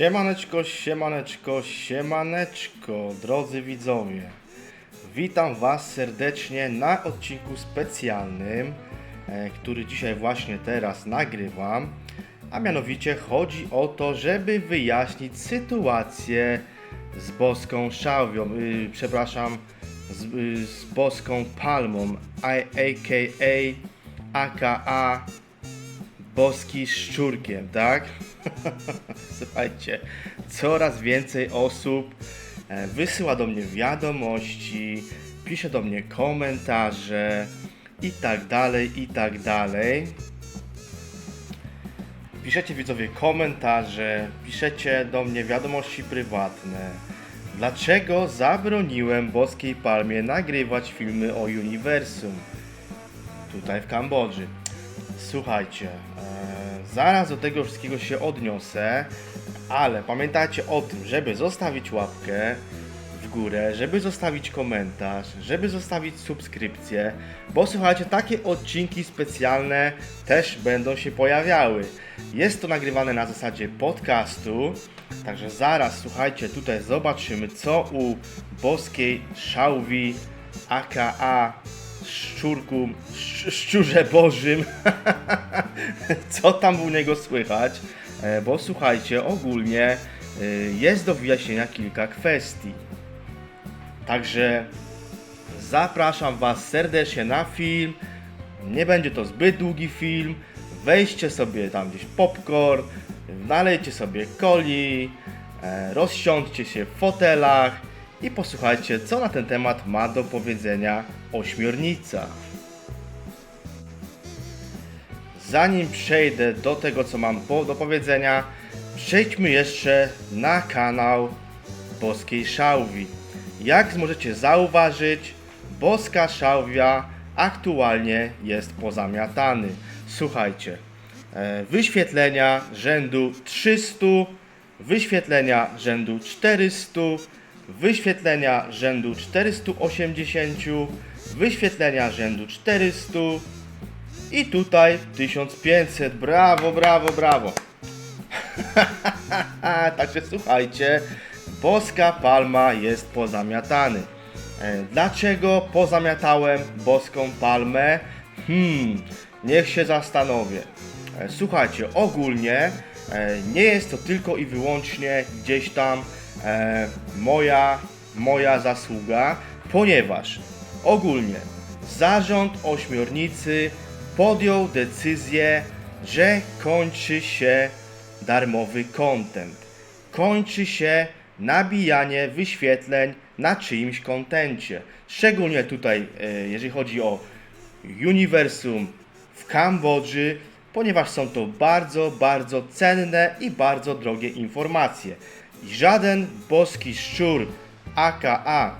Siemaneczko, siemaneczko, siemaneczko, drodzy widzowie. Witam Was serdecznie na odcinku specjalnym, e, który dzisiaj właśnie teraz nagrywam. A mianowicie chodzi o to, żeby wyjaśnić sytuację z boską szałwią, y, przepraszam, z, y, z boską palmą, a.k.a. aka boski szczurkiem, tak? Słuchajcie, coraz więcej osób e, wysyła do mnie wiadomości, pisze do mnie komentarze i tak dalej, i tak dalej. Piszecie widzowie komentarze, piszecie do mnie wiadomości prywatne. Dlaczego zabroniłem Boskiej Palmie nagrywać filmy o uniwersum tutaj w Kambodży? Słuchajcie, e, zaraz do tego wszystkiego się odniosę, ale pamiętajcie o tym, żeby zostawić łapkę w górę, żeby zostawić komentarz, żeby zostawić subskrypcję, bo słuchajcie, takie odcinki specjalne też będą się pojawiały. Jest to nagrywane na zasadzie podcastu, także zaraz słuchajcie, tutaj zobaczymy co u boskiej szałwi aka szczurku, sz- szczurze bożym, co tam u niego słychać, e, bo słuchajcie, ogólnie e, jest do wyjaśnienia kilka kwestii. Także zapraszam Was serdecznie na film. Nie będzie to zbyt długi film. Weźcie sobie tam gdzieś popcorn, nalejcie sobie coli, e, rozsiądźcie się w fotelach i posłuchajcie, co na ten temat ma do powiedzenia ośmiornica. Zanim przejdę do tego, co mam do powiedzenia, przejdźmy jeszcze na kanał Boskiej Szałwi. Jak możecie zauważyć, Boska Szałwia aktualnie jest pozamiatany. Słuchajcie, e, wyświetlenia rzędu 300, wyświetlenia rzędu 400, wyświetlenia rzędu 480, wyświetlenia rzędu 400 i tutaj 1500. Brawo, brawo, brawo. Także słuchajcie, boska palma jest pozamiatany. E, Dlaczego pozamiatałem boską palmę? Hmm, niech się zastanowię. E, Słuchajcie, ogólnie e, nie jest to tylko i wyłącznie gdzieś tam e, moja, moja zasługa, ponieważ ogólnie zarząd ośmiornicy podjął decyzję, że kończy się darmowy content. Kończy się nabijanie wyświetleń na czyimś kontencie. Szczególnie tutaj, e, jeżeli chodzi o uniwersum w Kambodży, ponieważ są to bardzo, bardzo cenne i bardzo drogie informacje. I żaden boski szczur, aka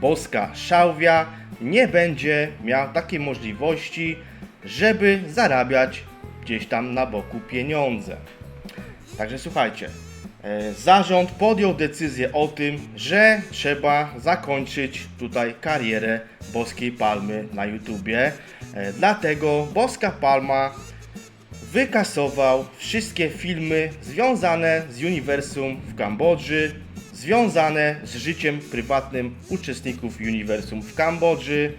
boska szałwia, nie będzie miał takiej możliwości, żeby zarabiać gdzieś tam na boku pieniądze. Także słuchajcie, e, zarząd podjął decyzję o tym, że trzeba zakończyć tutaj karierę Boskiej Palmy na YouTubie. E, Dlatego Boska Palma wykasował wszystkie filmy związane z uniwersum w Kambodży, związane z życiem prywatnym uczestników uniwersum w Kambodży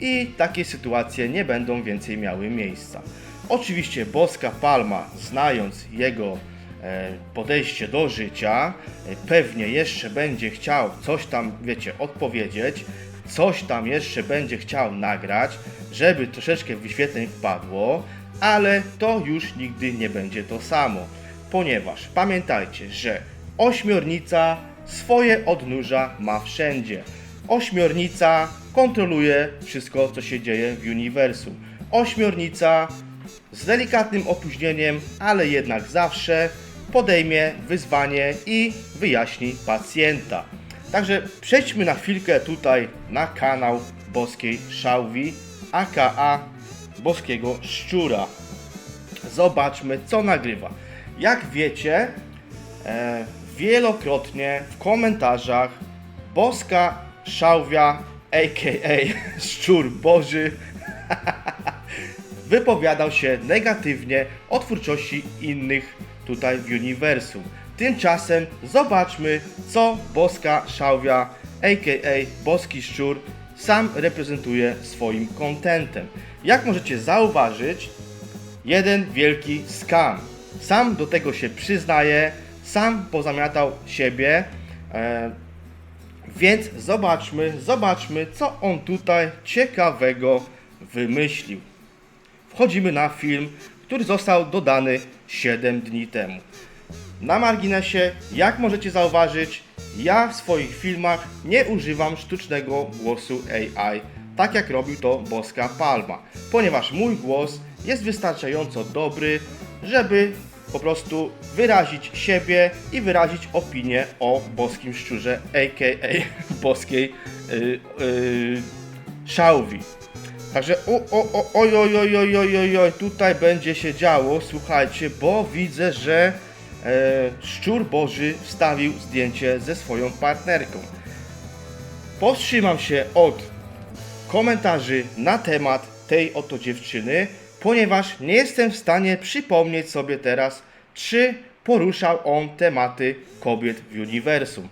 i takie sytuacje nie będą więcej miały miejsca. Oczywiście Boska Palma, znając jego e, podejście do życia, e, pewnie jeszcze będzie chciał coś tam, wiecie, odpowiedzieć, coś tam jeszcze będzie chciał nagrać, żeby troszeczkę wyświetleń wpadło, ale to już nigdy nie będzie to samo, ponieważ pamiętajcie, że ośmiornica swoje odnóża ma wszędzie. Ośmiornica kontroluje wszystko, co się dzieje w uniwersum. Ośmiornica z delikatnym opóźnieniem, ale jednak zawsze podejmie wyzwanie i wyjaśni pacjenta. Także przejdźmy na chwilkę tutaj na kanał Boskiej Szałwi, aka Boskiego Szczura. Zobaczmy, co nagrywa. Jak wiecie, e, wielokrotnie w komentarzach Boska Szałwia, a.k.a. Szczur Boży, wypowiadał się negatywnie o twórczości innych tutaj w uniwersum. Tymczasem zobaczmy, co boska szałwia, a.k.a. boski szczur, sam reprezentuje swoim kontentem. Jak możecie zauważyć, jeden wielki skam. Sam do tego się przyznaje, sam pozamiatał siebie. E, więc zobaczmy, zobaczmy, co on tutaj ciekawego wymyślił. Wchodzimy na film, który został dodany 7 dni temu. Na marginesie, jak możecie zauważyć, ja w swoich filmach nie używam sztucznego głosu AI, tak jak robił to Boska Palma, ponieważ mój głos jest wystarczająco dobry, żeby po prostu wyrazić siebie i wyrazić opinię o boskim szczurze, aka boskiej yy, yy, szałwi. Także o, o, o, oj, oj, oj, oj, oj, oj, oj, tutaj będzie się działo, słuchajcie, bo widzę, że e, Szczur Boży wstawił zdjęcie ze swoją partnerką. Powstrzymam się od komentarzy na temat tej oto dziewczyny, ponieważ nie jestem w stanie przypomnieć sobie teraz, czy poruszał on tematy kobiet w uniwersum.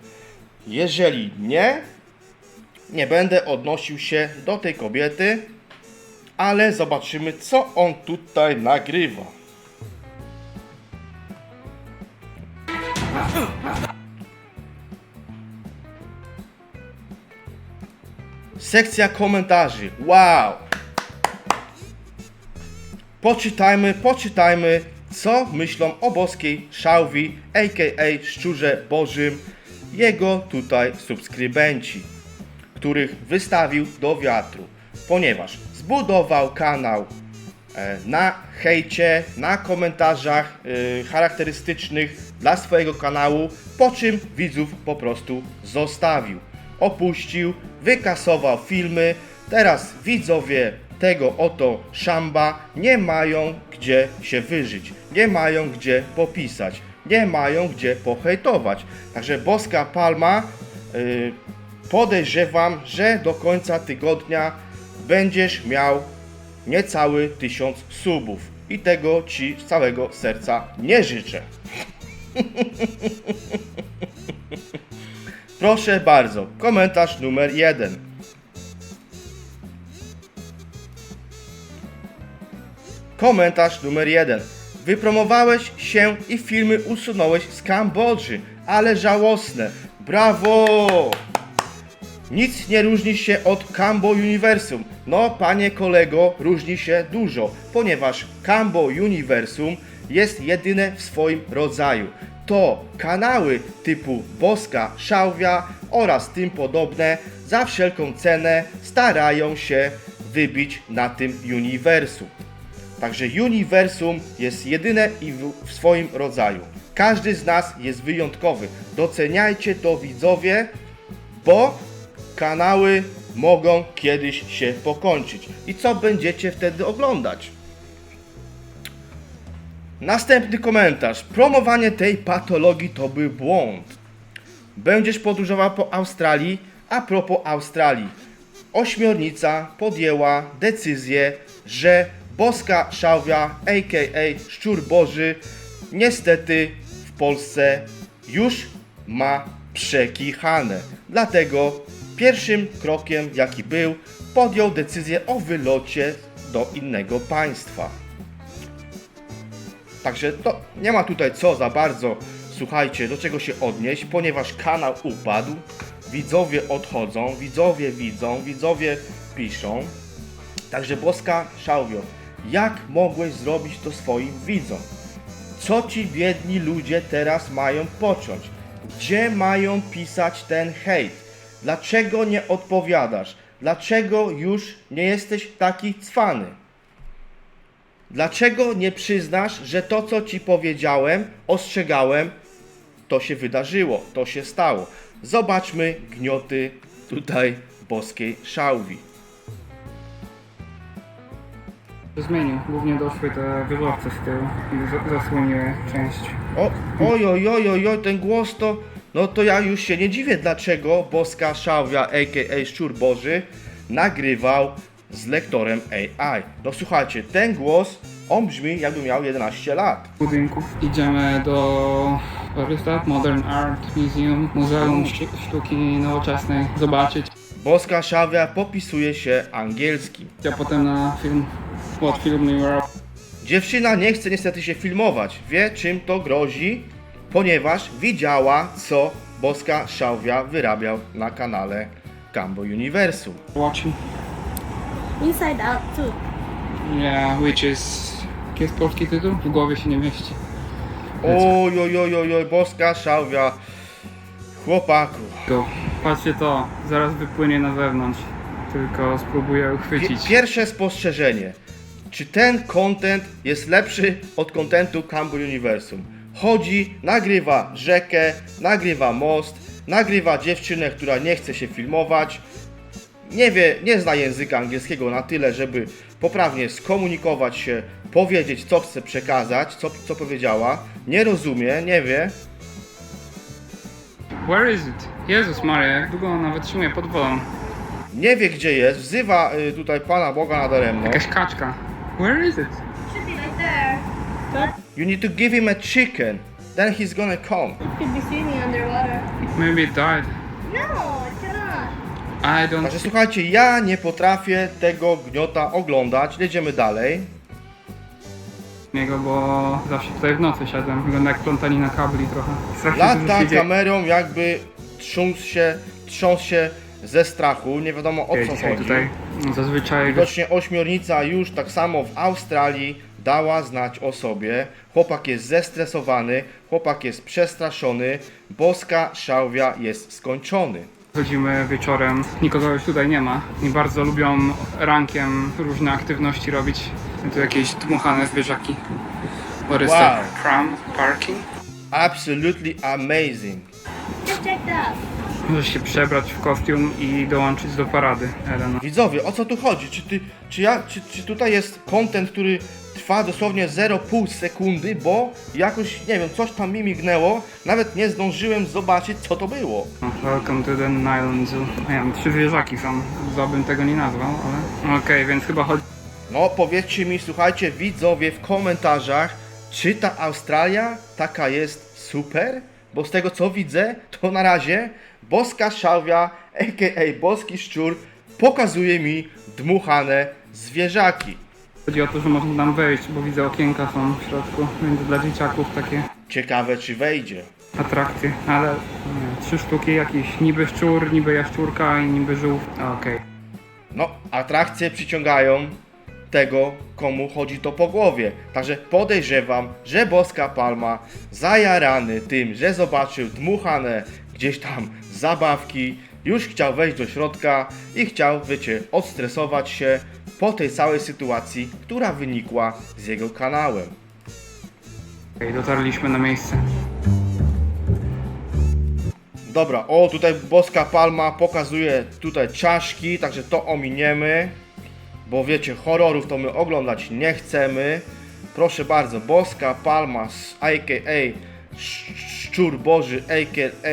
Jeżeli nie, nie będę odnosił się do tej kobiety, ale zobaczymy, co on tutaj nagrywa. Sekcja komentarzy. Wow! Poczytajmy, poczytajmy, co myślą o boskiej szałwi, a.k.a. Szczurze Bożym, jego tutaj subskrybenci których wystawił do wiatru, ponieważ zbudował kanał e, na hejcie, na komentarzach e, charakterystycznych dla swojego kanału, po czym widzów po prostu zostawił. Opuścił, wykasował filmy, teraz widzowie tego oto szamba nie mają gdzie się wyżyć, nie mają gdzie popisać, nie mają gdzie pohejtować. Także Boska Palma y, podejrzewam, że do końca tygodnia będziesz miał niecały tysiąc subów. I tego Ci z całego serca nie życzę. Proszę bardzo, komentarz numer jeden. Komentarz numer jeden. Wypromowałeś się i filmy usunąłeś z Kambodży, ale żałosne. Brawo! Nic nie różni się od Cambo Universum. No, panie kolego, różni się dużo, ponieważ Cambo Universum jest jedyne w swoim rodzaju. To kanały typu Boska, Szałwia oraz tym podobne za wszelką cenę starają się wybić na tym uniwersum. Także uniwersum jest jedyne i w, swoim rodzaju. Każdy z nas jest wyjątkowy. Doceniajcie to widzowie, bo kanały mogą kiedyś się pokończyć. I co będziecie wtedy oglądać? Następny komentarz. Promowanie tej patologii to był błąd. Będziesz podróżował po Australii, a propos Australii. Ośmiornica podjęła decyzję, że boska szałwia, a.k.a. szczur boży, niestety w Polsce już ma przekichane. Dlatego pierwszym krokiem, jaki był, podjął decyzję o wylocie do innego państwa. Także to nie ma tutaj co za bardzo, słuchajcie, do czego się odnieść, ponieważ kanał upadł, widzowie odchodzą, widzowie widzą, widzowie piszą. Także boska szałwio, jak mogłeś zrobić to swoim widzom? Co ci biedni ludzie teraz mają począć? Gdzie mają pisać ten hejt? Dlaczego nie odpowiadasz? Dlaczego już nie jesteś taki cwany? Dlaczego nie przyznasz, że to, co ci powiedziałem, ostrzegałem, to się wydarzyło, to się stało? Zobaczmy gnioty tutaj boskiej szałwi. Zmienił. Głównie doszły te wywłowce z tyłu i za- zasłoniły część. O, oj, oj, oj, oj, oj, ten głos to, no to ja już się nie dziwię, dlaczego boska szałwia, a.k.a. Szczur Boży, nagrywał z lektorem AI. No słuchajcie, ten głos, on brzmi jakby miał 11 lat. budynków. Idziemy do that? Modern Art Museum, Muzeum Sztu- Sztuki Nowoczesnej, zobaczyć. Boska szawia popisuje się angielskim. A potem na film, What Film York. Dziewczyna nie chce niestety się filmować. Wie czym to grozi, ponieważ widziała co Boska Szałwia wyrabiał na kanale Cambo Universum. Watching. Inside Out too. Yeah, which is... Jaki jest polski tytuł? W głowie się nie mieści. Oj, oj, oj, oj, oj, Boska Szałwia. Chłopaku. Go. Patrzcie to, zaraz wypłynie na zewnątrz. Tylko spróbuję uchwycić. Pierwsze spostrzeżenie. Czy ten content jest lepszy od kontentu Cambo Universum? Chodzi, nagrywa rzekę, nagrywa most, nagrywa dziewczynę, która nie chce się filmować, nie wie, nie zna języka angielskiego na tyle, żeby poprawnie skomunikować się, powiedzieć co chce przekazać, co, co powiedziała, nie rozumie, nie wie, Where is it? Jezus Maria, jak długo ona wytrzymuje pod wodą? nie wie gdzie jest, wzywa y, tutaj Pana Boga nadaremno. Jakaś kaczka. Where is it? Should be right there. You need to give him a chicken, then he's gonna come. Could be swimming underwater. Maybe it died. No. I don't... Także słuchajcie, ja nie potrafię tego gniota oglądać. Jedziemy dalej. niego, bo zawsze tutaj w nocy siadłem. Wygląda jak plątanina kabli trochę. Strasznie dużo Lata się dzieje. kamerą jakby trząsł się, trząsł się ze strachu. Nie wiadomo o co Dzisiaj chodzi. tutaj zazwyczaj Widocznie ośmiornica już tak samo w Australii dała znać o sobie. Chłopak jest zestresowany, chłopak jest przestraszony, boska szałwia jest skończony. Chodzimy wieczorem. Nikogo już tutaj nie ma. I bardzo lubią rankiem różne aktywności robić. Tu jakieś dmuchane zwierzaki. What is Wow. that? Pram? Parking? Absolutely amazing. Just check that. Możesz się przebrać w kostium i dołączyć do parady, Elena. Widzowie, o co tu chodzi? Czy, ty, czy, ja, czy, czy tutaj jest content, który trwa dosłownie 0,5 sekundy, bo jakoś, nie wiem, coś tam mi mignęło, nawet nie zdążyłem zobaczyć, co to było. Welcome to the Nylon Zoo. Nie wiem, trzy zwierzaki są. Za bym tego nie nazwał, ale... Okej, więc chyba chodzi... No, powiedzcie mi, słuchajcie, widzowie, w komentarzach, czy ta Australia taka jest super? Bo z tego, co widzę, to na razie boska szałwia, a.k.a. boski szczur, pokazuje mi dmuchane zwierzaki. Chodzi o to, że można tam wejść, bo widzę okienka są w środku, więc dla dzieciaków takie Ciekawe, czy wejdzie. atrakcje. Ale nie, trzy sztuki jakiś niby szczur, niby jaszczurka i niby żółw. Okej. No, atrakcje przyciągają tego, komu chodzi to po głowie. Także podejrzewam, że Boska Palma zajarany tym, że zobaczył dmuchane gdzieś tam zabawki, już chciał wejść do środka i chciał, wiecie, odstresować się po tej całej sytuacji, która wynikła z jego kanałem. Okej, dotarliśmy na miejsce. Dobra, o tutaj Boska Palma pokazuje tutaj czaszki, także to ominiemy, bo wiecie, horrorów to my oglądać nie chcemy. Proszę bardzo, Boska Palma, aka Sz- Szczur Boży, aka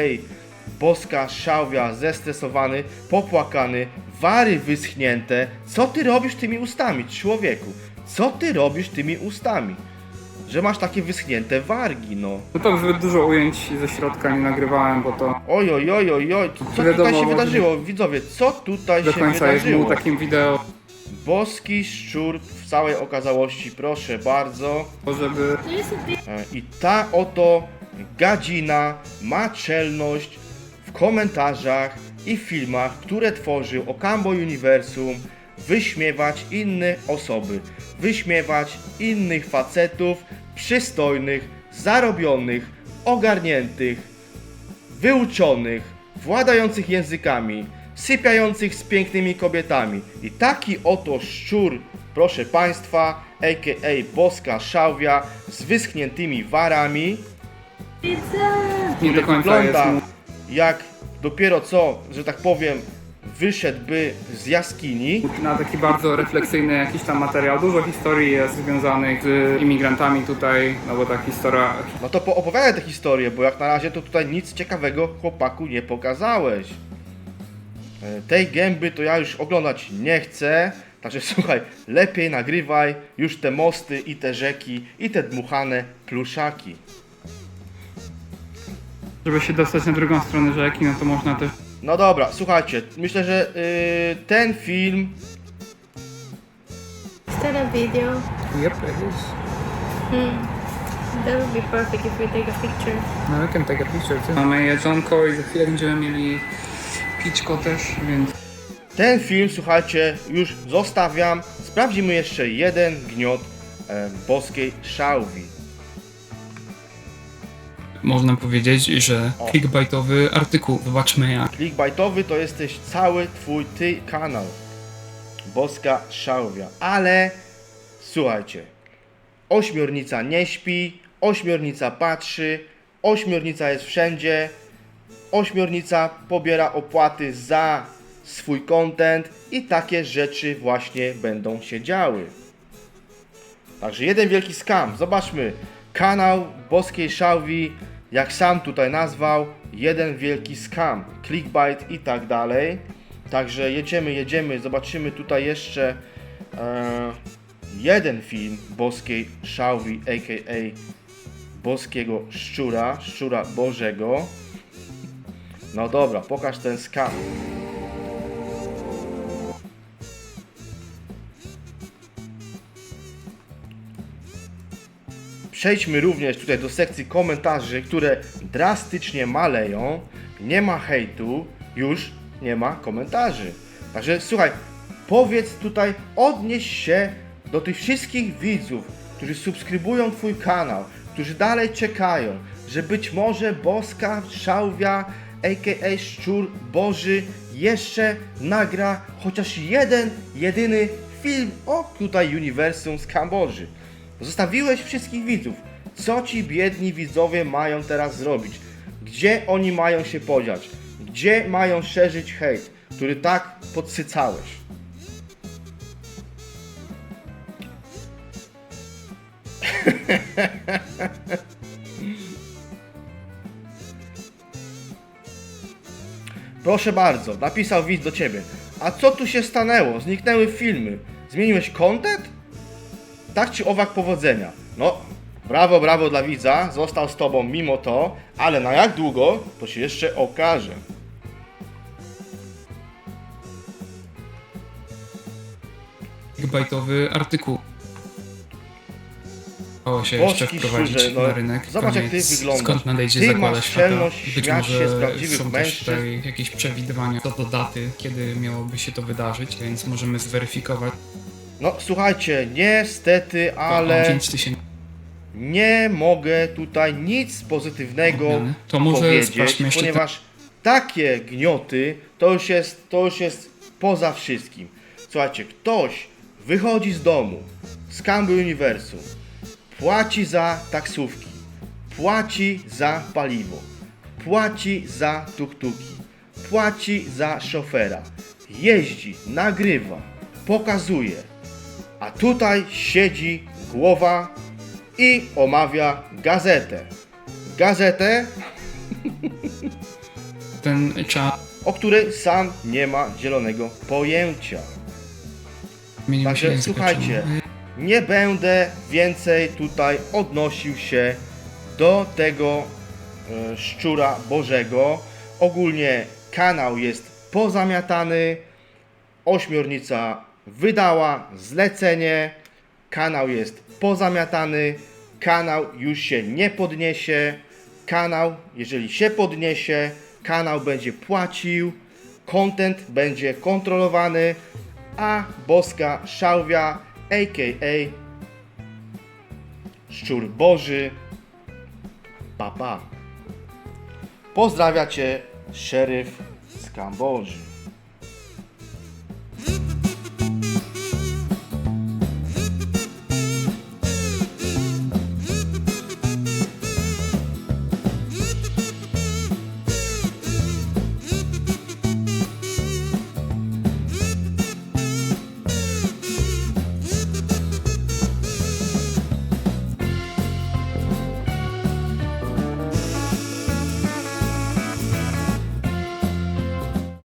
Boska Szałwia, zestresowany, popłakany, wary wyschnięte. Co ty robisz tymi ustami, człowieku? Co ty robisz tymi ustami? Że masz takie wyschnięte wargi, no. No to zbyt dużo ujęć ze środka nie nagrywałem, bo to Oj, oj, oj, oj, oj, co Wiadomo, tutaj się wydarzyło? Widzowie, co tutaj do się końca jest wydarzyło? mu takim wideo, Boski szczur w całej okazałości, proszę bardzo. żeby E, I ta oto gadzina ma czelność w komentarzach i filmach, które tworzył o Cambo Universum, wyśmiewać inne osoby, wyśmiewać innych facetów przystojnych, zarobionych, ogarniętych, wyuczonych, władających językami, sypiających z pięknymi kobietami. I taki oto szczur, proszę Państwa, a.k.a. boska szałwia z wyschniętymi warami, nie do końca jest wygląda jak dopiero co, że tak powiem, wyszedłby z jaskini. na taki bardzo refleksyjny jakiś tam materiał. Dużo historii jest związanych z imigrantami tutaj, no bo ta historia No to poopowiadaj tę historię, bo jak na razie to tutaj nic ciekawego chłopaku nie pokazałeś. Tej gęby to ja już oglądać nie chcę. Także słuchaj, lepiej nagrywaj już te mosty i te rzeki i te dmuchane pluszaki. Żeby się dostać na drugą stronę rzeki, no to można też No dobra, słuchajcie, myślę, że y, ten film Is that a video? Yep, it is. Hmm. That would be perfect if we take a picture. No, we can take a picture too. Mamy jedzonko i za chwilę będziemy mieli pićko też, więc Ten film, słuchajcie, już zostawiam. Sprawdzimy jeszcze jeden gniot e, boskiej szałwi. można powiedzieć, że O. clickbaitowy artykuł. Zobaczmy jak. Clickbaitowy to jesteś cały twój ty kanał. Boska szałwia. Ale słuchajcie, ośmiornica nie śpi, ośmiornica patrzy, ośmiornica jest wszędzie, ośmiornica pobiera opłaty za swój content i takie rzeczy właśnie będą się działy. Także jeden wielki skam. Zobaczmy. Kanał Boskiej Szałwi, jak sam tutaj nazwał, jeden wielki skam. Clickbait i tak dalej. Także jedziemy, jedziemy. Zobaczymy tutaj jeszcze e, jeden film Boskiej Szałwi, a.k.a. Boskiego Szczura, Szczura Bożego. No dobra, pokaż ten skam. Przejdźmy również tutaj do sekcji komentarzy, które drastycznie maleją. Nie ma hejtu, już nie ma komentarzy. Także słuchaj, powiedz tutaj, odnieś się do tych wszystkich widzów, którzy subskrybują Twój kanał, którzy dalej czekają, że być może boska szałwia, a.k.a. szczur Boży, jeszcze nagra chociaż jeden, jedyny film o tutaj uniwersum z Kambodży. Zostawiłeś wszystkich widzów. Co ci biedni widzowie mają teraz zrobić? Gdzie oni mają się podziać? Gdzie mają szerzyć hejt, który tak podsycałeś? Proszę bardzo, napisał widz do ciebie. A co tu się stanęło? Zniknęły filmy. Zmieniłeś content? Tak czy owak powodzenia. No, brawo, brawo dla widza, został z tobą mimo to, ale na jak długo, to się jeszcze okaże. Clickbaitowy artykuł. Udało się Boski jeszcze wprowadzić no, na rynek. zobacz, jak ty Koniec, wyglądasz. Skąd nadejdzie Ty zagłada masz świata? czelność Być śmiać się może prawdziwych są też mężczyzn. tutaj jakieś przewidywania co do daty, kiedy miałoby się to wydarzyć, więc możemy zweryfikować. No, słuchajcie, niestety, O ale 5 tysięcy nie mogę tutaj nic pozytywnego odmiany. To może powiedzieć, sprawdźmy jeszcze ponieważ takie gnioty to już jest, to już jest poza wszystkim. Słuchajcie, ktoś wychodzi z domu, z Camby Uniwersum, płaci za taksówki, płaci za paliwo, płaci za tuktuki, płaci za szofera, jeździ, nagrywa, pokazuje, a tutaj siedzi głowa i omawia gazetę. Gazetę, ten czas. o której sam nie ma zielonego pojęcia. Także słuchajcie? Nie będę więcej tutaj odnosił się do tego e, szczura Bożego. Ogólnie kanał jest pozamiatany. Ośmiornica wydała zlecenie. Kanał jest pozamiatany. Kanał już się nie podniesie. Kanał, jeżeli się podniesie, kanał będzie płacił. Content będzie kontrolowany, a boska szałwia, a.k.a. Szczur Boży, papa. Pozdrawia Cię szeryf z Kambodży.